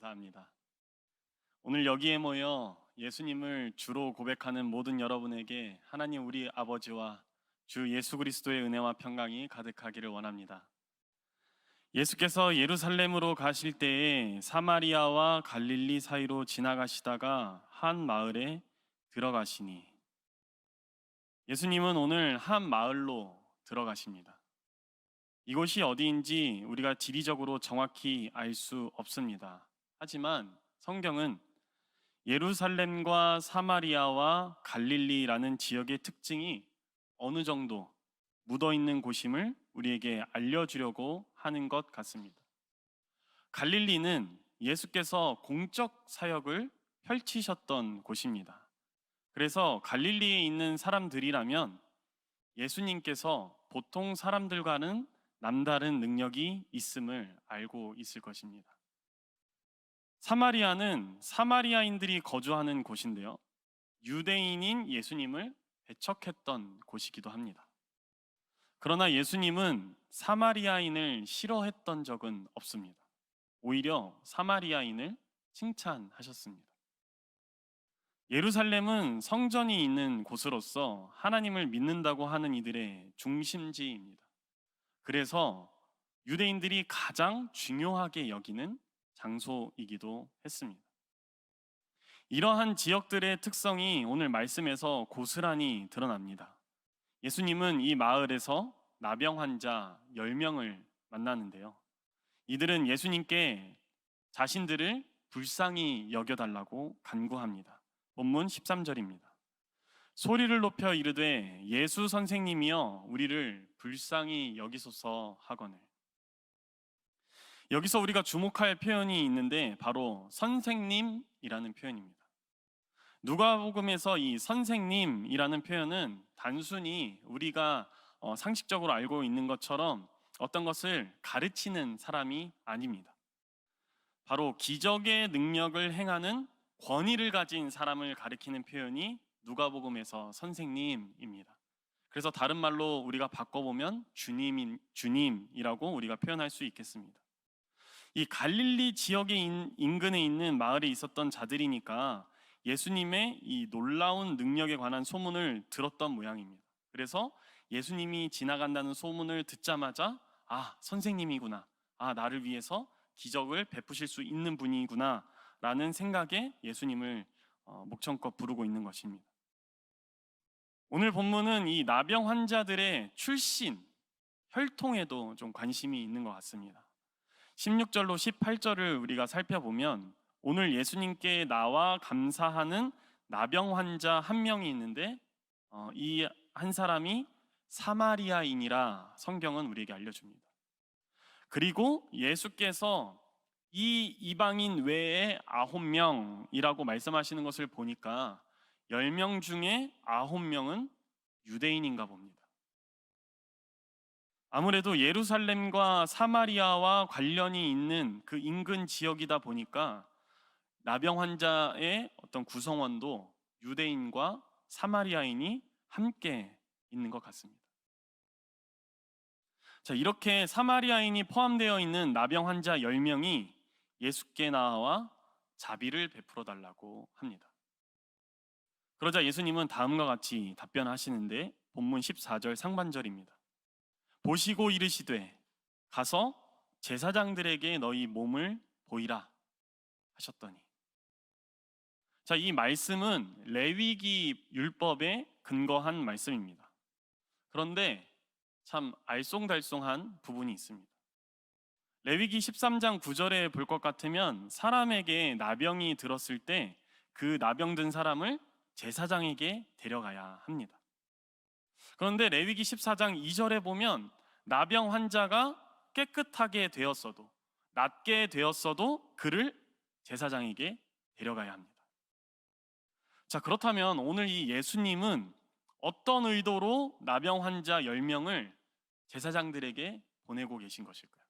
감사합니다. 오늘 여기에 모여 예수님을 주로 고백하는 모든 여러분에게 하나님 우리 아버지와 주 예수 그리스도의 은혜와 평강이 가득하기를 원합니다. 예수께서 예루살렘으로 가실 때에 사마리아와 갈릴리 사이로 지나가시다가 한 마을에 들어가시니 예수님은 오늘 한 마을로 들어가십니다. 이곳이 어디인지 우리가 지리적으로 정확히 알 수 없습니다. 하지만 성경은 예루살렘과 사마리아와 갈릴리라는 지역의 특징이 어느 정도 묻어 있는 곳임을 우리에게 알려주려고 하는 것 같습니다. 갈릴리는 예수께서 공적 사역을 펼치셨던 곳입니다. 그래서 갈릴리에 있는 사람들이라면 예수님께서 보통 사람들과는 남다른 능력이 있음을 알고 있을 것입니다. 사마리아는 사마리아인들이 거주하는 곳인데요. 유대인인 예수님을 배척했던 곳이기도 합니다. 그러나 예수님은 사마리아인을 싫어했던 적은 없습니다. 오히려 사마리아인을 칭찬하셨습니다. 예루살렘은 성전이 있는 곳으로서 하나님을 믿는다고 하는 이들의 중심지입니다. 그래서 유대인들이 가장 중요하게 여기는 장소이기도 했습니다. 이러한 지역들의 특성이 오늘 말씀에서 고스란히 드러납니다. 예수님은 이 마을에서 나병 환자 10명을 만나는데요. 이들은 예수님께 자신들을 불쌍히 여겨달라고 간구합니다. 본문 13절입니다. 소리를 높여 이르되 예수 선생님이여 우리를 불쌍히 여기소서 하거늘. 여기서 우리가 주목할 표현이 있는데 바로 선생님이라는 표현입니다. 누가복음에서 이 선생님이라는 표현은 단순히 우리가 어, 상식적으로 알고 있는 것처럼 어떤 것을 가르치는 사람이 아닙니다. 바로 기적의 능력을 행하는 권위를 가진 사람을 가리키는 표현이 누가복음에서 선생님입니다. 그래서 다른 말로 우리가 바꿔보면 주님 주님이라고 우리가 표현할 수 있겠습니다. 이 갈릴리 지역의 인근에 있는 마을에 있었던 자들이니까 예수님의 이 놀라운 능력에 관한 소문을 들었던 모양입니다. 그래서 예수님이 지나간다는 소문을 듣자마자 아 선생님이구나, 아 나를 위해서 기적을 베푸실 수 있는 분이구나 라는 생각에 예수님을 어, 목청껏 부르고 있는 것입니다. 오늘 본문은 이 나병 환자들의 출신, 혈통에도 좀 관심이 있는 것 같습니다. 16절로 18절을 우리가 살펴보면 오늘 예수님께 나와 감사하는 나병 환자 한 명이 있는데 어, 이한 사람이 사마리아인이라 성경은 우리에게 알려줍니다. 그리고 예수께서 이 이방인 외에 아홉 명이라고 말씀하시는 것을 보니까 열 명 중에 아홉 명은 유대인인가 봅니다. 아무래도 예루살렘과 사마리아와 관련이 있는 그 인근 지역이다 보니까 나병 환자의 어떤 구성원도 유대인과 사마리아인이 함께 있는 것 같습니다. 자, 이렇게 사마리아인이 포함되어 있는 나병 환자 10명이 예수께 나와 자비를 베풀어 달라고 합니다. 그러자 예수님은 다음과 같이 답변하시는데 본문 14절 상반절입니다. 보시고 이르시되 가서 제사장들에게 너희 몸을 보이라 하셨더니 자, 이 말씀은 레위기 율법에 근거한 말씀입니다. 그런데 참 알쏭달쏭한 부분이 있습니다. 레위기 13장 9절에 볼 것 같으면 사람에게 나병이 들었을 때 그 나병 든 사람을 제사장에게 데려가야 합니다. 그런데 레위기 14장 2절에 보면 나병 환자가 깨끗하게 되었어도 낫게 되었어도 그를 제사장에게 데려가야 합니다. 자, 그렇다면 오늘 이 예수님은 어떤 의도로 나병 환자 10명을 제사장들에게 보내고 계신 것일까요?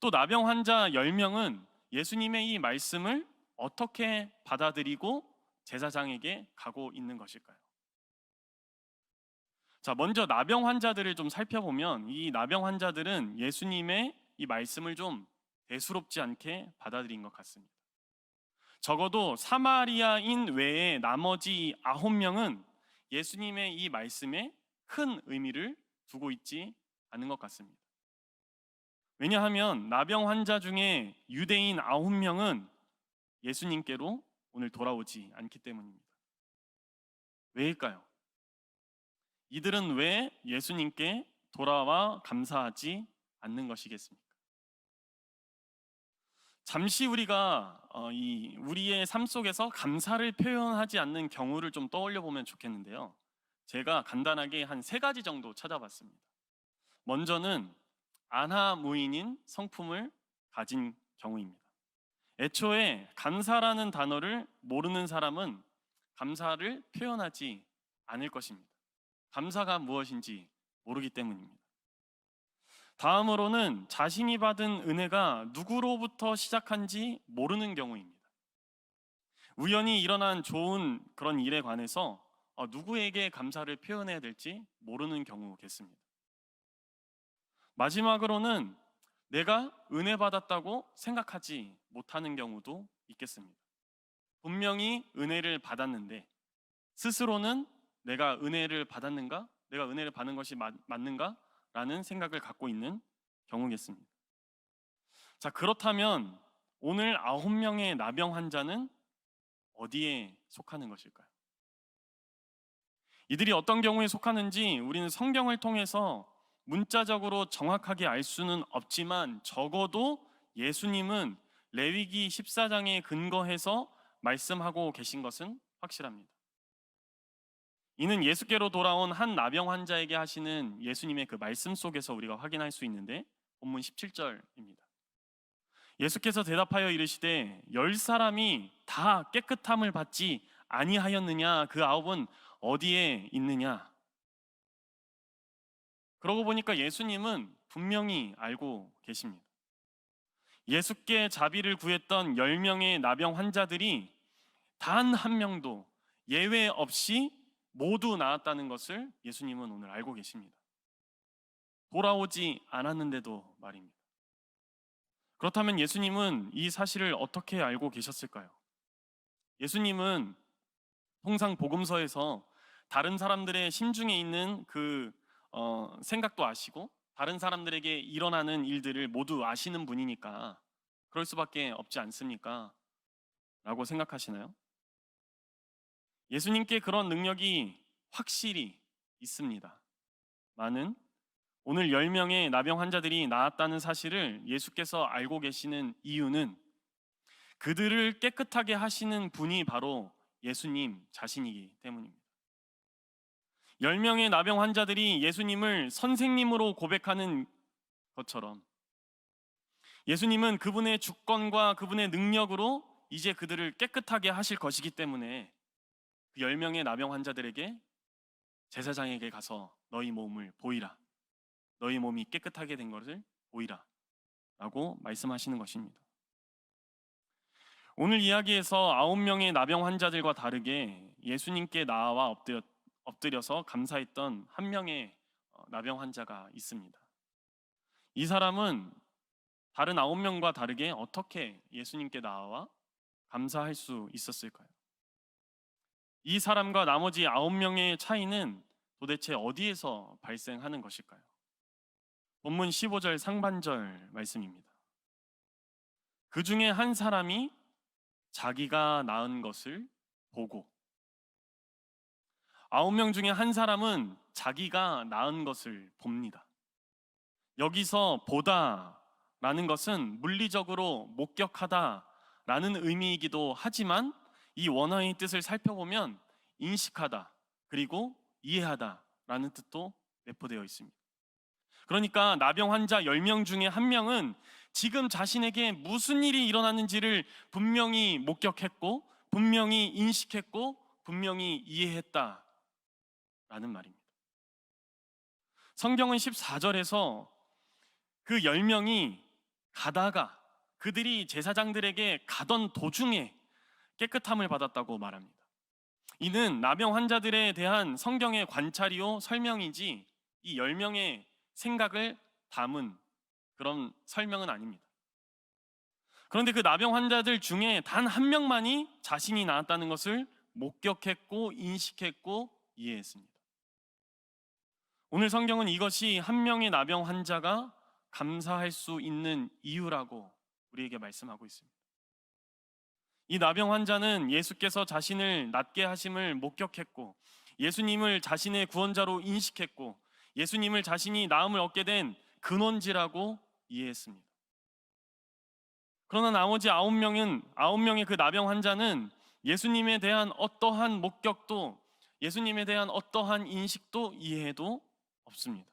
또 나병 환자 10명은 예수님의 이 말씀을 어떻게 받아들이고 제사장에게 가고 있는 것일까요? 자, 먼저 나병 환자들을 좀 살펴보면 이 나병 환자들은 예수님의 이 말씀을 좀 대수롭지 않게 받아들인 것 같습니다. 적어도 사마리아인 외에 나머지 아홉 명은 예수님의 이 말씀에 큰 의미를 두고 있지 않은 것 같습니다. 왜냐하면 나병 환자 중에 유대인 아홉 명은 예수님께로 오늘 돌아오지 않기 때문입니다. 왜일까요? 이들은 왜 예수님께 돌아와 감사하지 않는 것이겠습니까? 잠시 우리가 어, 이 우리의 삶 속에서 감사를 표현하지 않는 경우를 좀 떠올려 보면 좋겠는데요. 제가 간단하게 한 세 가지 정도 찾아봤습니다. 먼저는 아나무인인 성품을 가진 경우입니다. 애초에 감사라는 단어를 모르는 사람은 감사를 표현하지 않을 것입니다. 감사가 무엇인지 모르기 때문입니다. 다음으로는 자신이 받은 은혜가 누구로부터 시작한지 모르는 경우입니다. 우연히 일어난 좋은 그런 일에 관해서 어, 누구에게 감사를 표현해야 될지 모르는 경우겠습니다. 마지막으로는 내가 은혜 받았다고 생각하지 못하는 경우도 있겠습니다. 분명히 은혜를 받았는데 스스로는 내가 은혜를 받았는가? 내가 은혜를 받는 것이 맞, 맞는가? 라는 생각을 갖고 있는 경우겠습니다. 자, 그렇다면 오늘 아홉 명의 나병 환자는 어디에 속하는 것일까요? 이들이 어떤 경우에 속하는지 우리는 성경을 통해서 문자적으로 정확하게 알 수는 없지만 적어도 예수님은 레위기 14장에 근거해서 말씀하고 계신 것은 확실합니다. 이는 예수께로 돌아온 한 나병 환자에게 하시는 예수님의 그 말씀 속에서 우리가 확인할 수 있는데 본문 17절입니다. 예수께서 대답하여 이르시되 열 사람이 다 깨끗함을 받지 아니하였느냐 그 아홉은 어디에 있느냐 그러고 보니까 예수님은 분명히 알고 계십니다. 예수께 자비를 구했던 10명의 나병 환자들이 단 한 명도 예외 없이 모두 나았다는 것을 예수님은 오늘 알고 계십니다. 돌아오지 않았는데도 말입니다. 그렇다면 예수님은 이 사실을 어떻게 알고 계셨을까요? 예수님은 통상 복음서에서 다른 사람들의 심중에 있는 그 어, 생각도 아시고 다른 사람들에게 일어나는 일들을 모두 아시는 분이니까 그럴 수밖에 없지 않습니까? 라고 생각하시나요? 예수님께 그런 능력이 확실히 있습니다. 많은 오늘 10명의 나병 환자들이 나았다는 사실을 예수께서 알고 계시는 이유는 그들을 깨끗하게 하시는 분이 바로 예수님 자신이기 때문입니다. 10명의 나병 환자들이 예수님을 선생님으로 고백하는 것처럼 예수님은 그분의 주권과 그분의 능력으로 이제 그들을 깨끗하게 하실 것이기 때문에 그 10명의 나병 환자들에게 제사장에게 가서 너희 몸을 보이라. 너희 몸이 깨끗하게 된 것을 보이라. 라고 말씀하시는 것입니다. 오늘 이야기에서 아홉 명의 나병 환자들과 다르게 예수님께 나와 엎드려, 엎드려서 감사했던 한 명의 어, 나병 환자가 있습니다. 이 사람은 다른 아홉 명과 다르게 어떻게 예수님께 나와 감사할 수 있었을까요? 이 사람과 나머지 아홉 명의 차이는 도대체 어디에서 발생하는 것일까요? 본문 15절 상반절 말씀입니다. 그 중에 한 사람이 자기가 낳은 것을 보고 아홉 명 중에 한 사람은 자기가 낳은 것을 봅니다. 여기서 보다라는 것은 물리적으로 목격하다라는 의미이기도 하지만 이 원어의 뜻을 살펴보면 인식하다 그리고 이해하다라는 뜻도 내포되어 있습니다. 그러니까 나병 환자 10명 중에 한 명은 지금 자신에게 무슨 일이 일어났는지를 분명히 목격했고 분명히 인식했고 분명히 이해했다 라는 말입니다. 성경은 14절에서 그 10명이 가다가 그들이 제사장들에게 가던 도중에 깨끗함을 받았다고 말합니다. 이는 나병 환자들에 대한 성경의 관찰이요 설명이지 이 10명의 생각을 담은 그런 설명은 아닙니다. 그런데 그 나병 환자들 중에 단 한 명만이 자신이 나았다는 것을 목격했고 인식했고 이해했습니다. 오늘 성경은 이것이 한 명의 나병 환자가 감사할 수 있는 이유라고 우리에게 말씀하고 있습니다. 이 나병 환자는 예수께서 자신을 낫게 하심을 목격했고 예수님을 자신의 구원자로 인식했고 예수님을 자신이 나음을 얻게 된 근원지라고 이해했습니다. 그러나 나머지 아홉 명은 아홉 명의 그 나병 환자는 예수님에 대한 어떠한 목격도 예수님에 대한 어떠한 인식도 이해도 없습니다.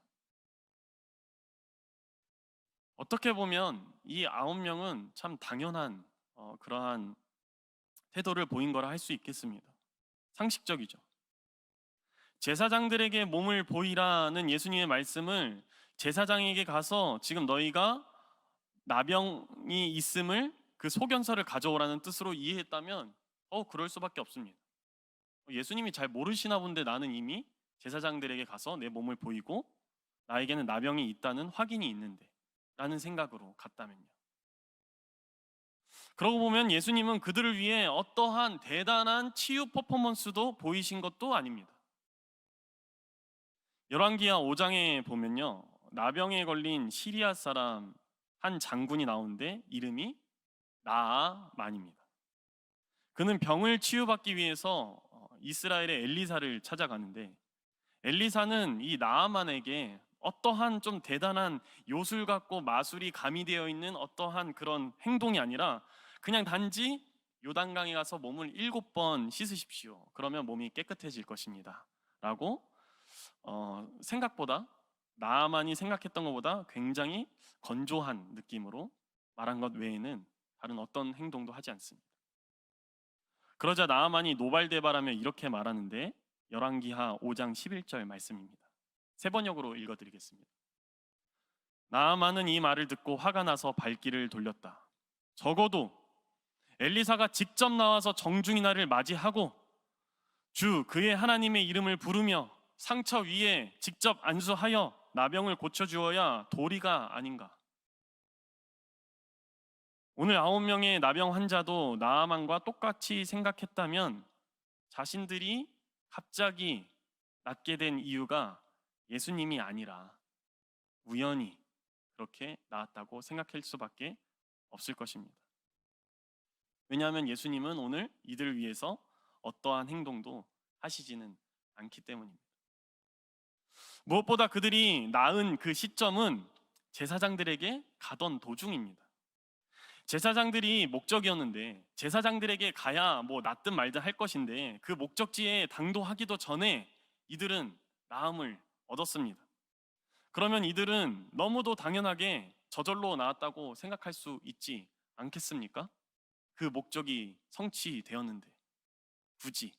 어떻게 보면 이 아홉 명은 참 당연한 어, 그러한 태도를 보인 거라 할 수 있겠습니다. 상식적이죠. 제사장들에게 몸을 보이라는 예수님의 말씀을 제사장에게 가서 지금 너희가 나병이 있음을 그 소견서를 가져오라는 뜻으로 이해했다면 어 그럴 수밖에 없습니다. 예수님이 잘 모르시나 본데 나는 이미 제사장들에게 가서 내 몸을 보이고 나에게는 나병이 있다는 확인이 있는데 라는 생각으로 갔다면요. 그러고 보면 예수님은 그들을 위해 어떠한 대단한 치유 퍼포먼스도 보이신 것도 아닙니다. 열왕기하 5장에 보면요. 나병에 걸린 시리아 사람 한 장군이 나오는데 이름이 나아만입니다. 그는 병을 치유받기 위해서 어, 이스라엘의 엘리사를 찾아가는데 엘리사는 이 나아만에게 어떠한 좀 대단한 요술 같고 마술이 가미되어 있는 어떠한 그런 행동이 아니라 그냥 단지 요단강에 가서 몸을 일곱 번 씻으십시오. 그러면 몸이 깨끗해질 것입니다. 라고 어, 생각보다 나만이 생각했던 것보다 굉장히 건조한 느낌으로 말한 것 외에는 다른 어떤 행동도 하지 않습니다. 그러자 나아만이 노발대발하며 이렇게 말하는데 열왕기하 5장 11절 말씀입니다. 세 번역으로 읽어드리겠습니다. 나아만은 이 말을 듣고 화가 나서 발길을 돌렸다. 적어도 엘리사가 직접 나와서 정중히 나를 맞이하고 주 그의 하나님의 이름을 부르며 상처 위에 직접 안수하여 나병을 고쳐 주어야 도리가 아닌가. 오늘 아홉 명의 나병 환자도 나아만과 똑같이 생각했다면 자신들이 갑자기 낫게 된 이유가 예수님이 아니라 우연히 그렇게 나았다고 생각할 수밖에 없을 것입니다. 왜냐하면 예수님은 오늘 이들을 위해서 어떠한 행동도 하시지는 않기 때문입니다. 무엇보다 그들이 낳은 그 시점은 제사장들에게 가던 도중입니다. 제사장들이 목적이었는데 제사장들에게 가야 뭐 낫든 말든 할 것인데 그 목적지에 당도하기도 전에 이들은 나음을 얻었습니다. 그러면 이들은 너무도 당연하게 저절로 나았다고 생각할 수 있지 않겠습니까? 그 목적이 성취되었는데 굳이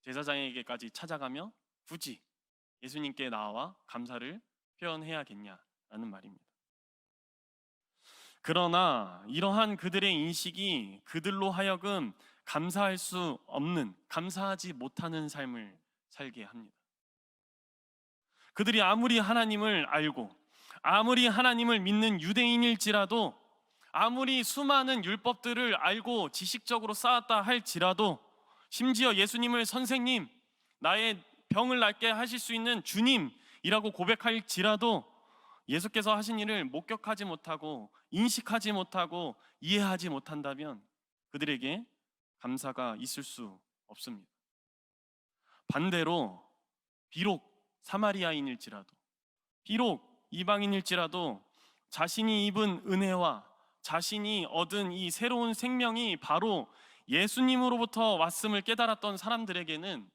제사장에게까지 찾아가며 굳이 예수님께 나와 감사를 표현해야겠냐라는 말입니다. 그러나 이러한 그들의 인식이 그들로 하여금 감사할 수 없는, 감사하지 못하는 삶을 살게 합니다. 그들이 아무리 하나님을 알고, 아무리 하나님을 믿는 유대인일지라도, 아무리 수많은 율법들을 알고 지식적으로 쌓았다 할지라도, 심지어 예수님을 선생님, 나의 병을 낫게 하실 수 있는 주님이라고 고백할지라도 예수께서 하신 일을 목격하지 못하고 인식하지 못하고 이해하지 못한다면 그들에게 감사가 있을 수 없습니다. 반대로 비록 사마리아인일지라도 비록 이방인일지라도 자신이 입은 은혜와 자신이 얻은 이 새로운 생명이 바로 예수님으로부터 왔음을 깨달았던 사람들에게는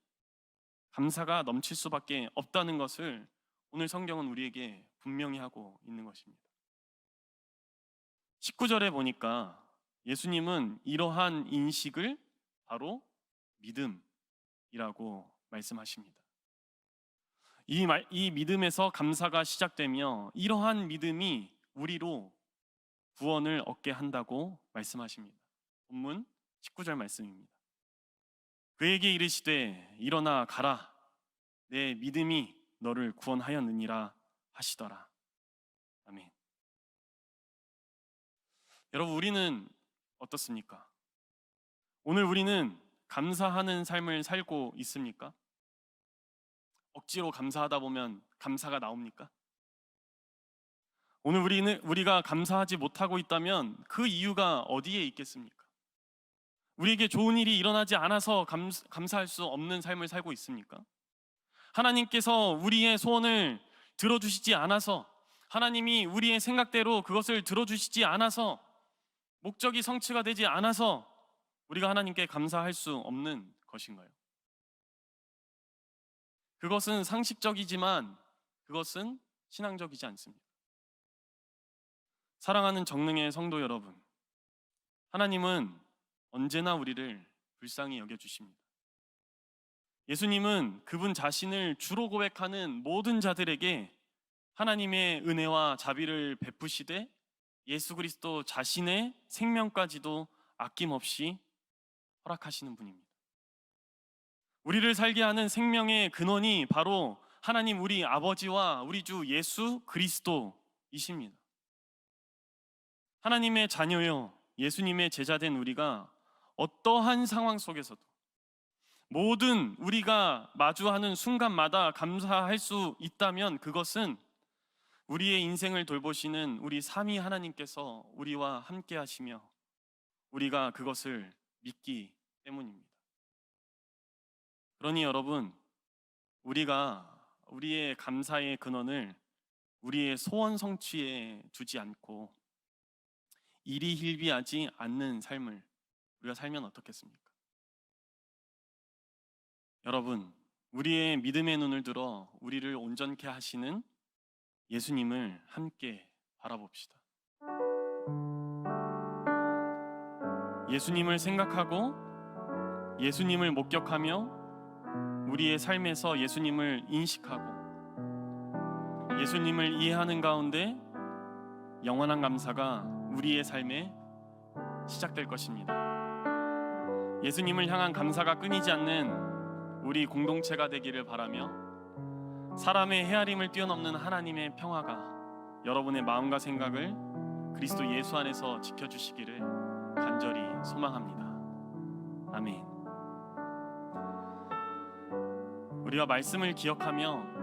감사가 넘칠 수밖에 없다는 것을 오늘 성경은 우리에게 분명히 하고 있는 것입니다. 19절에 보니까 예수님은 이러한 인식을 바로 믿음이라고 말씀하십니다. 이, 말, 이 믿음에서 감사가 시작되며 이러한 믿음이 우리로 구원을 얻게 한다고 말씀하십니다. 본문 19절 말씀입니다. 그에게 이르시되 일어나 가라 내 믿음이 너를 구원하였느니라 하시더라. 아멘. 여러분 우리는 어떻습니까? 오늘 우리는 감사하는 삶을 살고 있습니까? 억지로 감사하다 보면 감사가 나옵니까? 오늘 우리는 우리가 감사하지 못하고 있다면 그 이유가 어디에 있겠습니까? 우리에게 좋은 일이 일어나지 않아서 감, 감사할 수 없는 삶을 살고 있습니까? 하나님께서 우리의 소원을 들어주시지 않아서 하나님이 우리의 생각대로 그것을 들어주시지 않아서 목적이 성취가 되지 않아서 우리가 하나님께 감사할 수 없는 것인가요? 그것은 상식적이지만 그것은 신앙적이지 않습니다. 사랑하는 정능의 성도 여러분, 하나님은 언제나 우리를 불쌍히 여겨주십니다. 예수님은 그분 자신을 주로 고백하는 모든 자들에게 하나님의 은혜와 자비를 베푸시되 예수 그리스도 자신의 생명까지도 아낌없이 허락하시는 분입니다. 우리를 살게 하는 생명의 근원이 바로 하나님 우리 아버지와 우리 주 예수 그리스도이십니다. 하나님의 자녀요, 예수님의 제자된 우리가 어떠한 상황 속에서도 모든 우리가 마주하는 순간마다 감사할 수 있다면 그것은 우리의 인생을 돌보시는 우리 삼위 하나님께서 우리와 함께 하시며 우리가 그것을 믿기 때문입니다. 그러니 여러분, 우리가 우리의 감사의 근원을 우리의 소원 성취에 두지 않고 일이 hil비하지 않는 삶을 우리가 살면 어떻겠습니까? 여러분, 우리의 믿음의 눈을 들어 우리를 온전케 하시는 예수님을 함께 바라봅시다. 예수님을 생각하고 예수님을 목격하며 우리의 삶에서 예수님을 인식하고 예수님을 이해하는 가운데 영원한 감사가 우리의 삶에 시작될 것입니다. 예수님을 향한 감사가 끊이지 않는 우리 공동체가 되기를 바라며 사람의 헤아림을 뛰어넘는 하나님의 평화가 여러분의 마음과 생각을 그리스도 예수 안에서 지켜주시기를 간절히 소망합니다. 아멘. 우리가 말씀을 기억하며